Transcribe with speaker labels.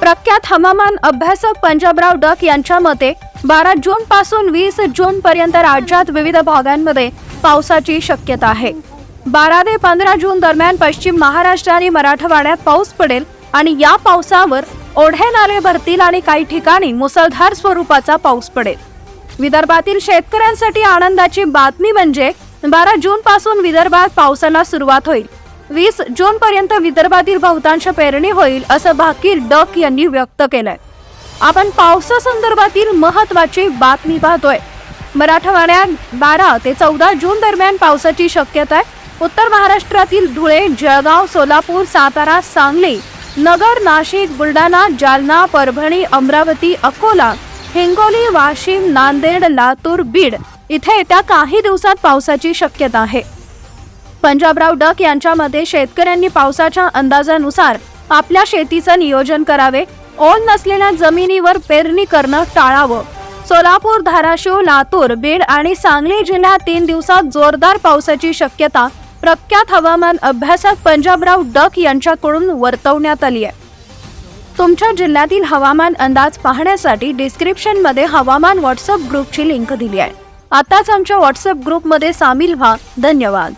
Speaker 1: प्रख्यात हवामान अभ्यासक पंजाबराव डक यांच्या मते बारा जून पासून वीस जून पर्यंत राज्यात विविध भागांमध्ये पावसाची शक्यता आहे. बारा ते पंधरा जून दरम्यान पश्चिम महाराष्ट्र आणि मराठवाड्यात पाऊस पडेल आणि या पावसावर ओढे नाले भरतील आणि काही ठिकाणी मुसळधार स्वरूपाचा पाऊस पडेल. विदर्भातील शेतकऱ्यांसाठी आनंदाची बातमी म्हणजे बारा जून पासून विदर्भात पावसाला सुरुवात होईल. वीस जून पर्यंत विदर्भातील बहुतांश पेरणी होईल असं भाकीर डक यांनी व्यक्त केलंय. आपण पावसासंदर्भातील महत्वाची बातमी पाहतोय. मराठवाड्यात बारा ते चौदा जून दरम्यान पावसाची शक्यता आहे. उत्तर महाराष्ट्रातील धुळे जळगाव सोलापूर सातारा सांगली नगर नाशिक बुलढाणा जालना परभणी अमरावती अकोला हिंगोली वाशिम नांदेड लातूर बीड इथे येत्या काही दिवसात पावसाची शक्यता आहे. पंजाबराव डक यांच्या मते शेतकऱ्यांनी पावसाच्या अंदाजानुसार आपल्या शेतीचं नियोजन करावे ओल नसलेल्या जमिनीवर पेरणी करणं टाळावं. सोलापूर धाराशिव लातूर बीड आणि सांगली जिल्ह्यात तीन दिवसात जोरदार पावसाची शक्यता प्रख्यात हवामान अभ्यासक पंजाबराव डक यांच्याकडून वर्तवण्यात आली आहे. तुमच्या जिल्ह्यातील हवामान अंदाज पाहण्यासाठी डिस्क्रिप्शनमध्ये हवामान व्हॉट्सअप ग्रुपची लिंक दिली आहे. आताच आमच्या व्हॉट्सअप ग्रुपमध्ये सामील व्हा. धन्यवाद.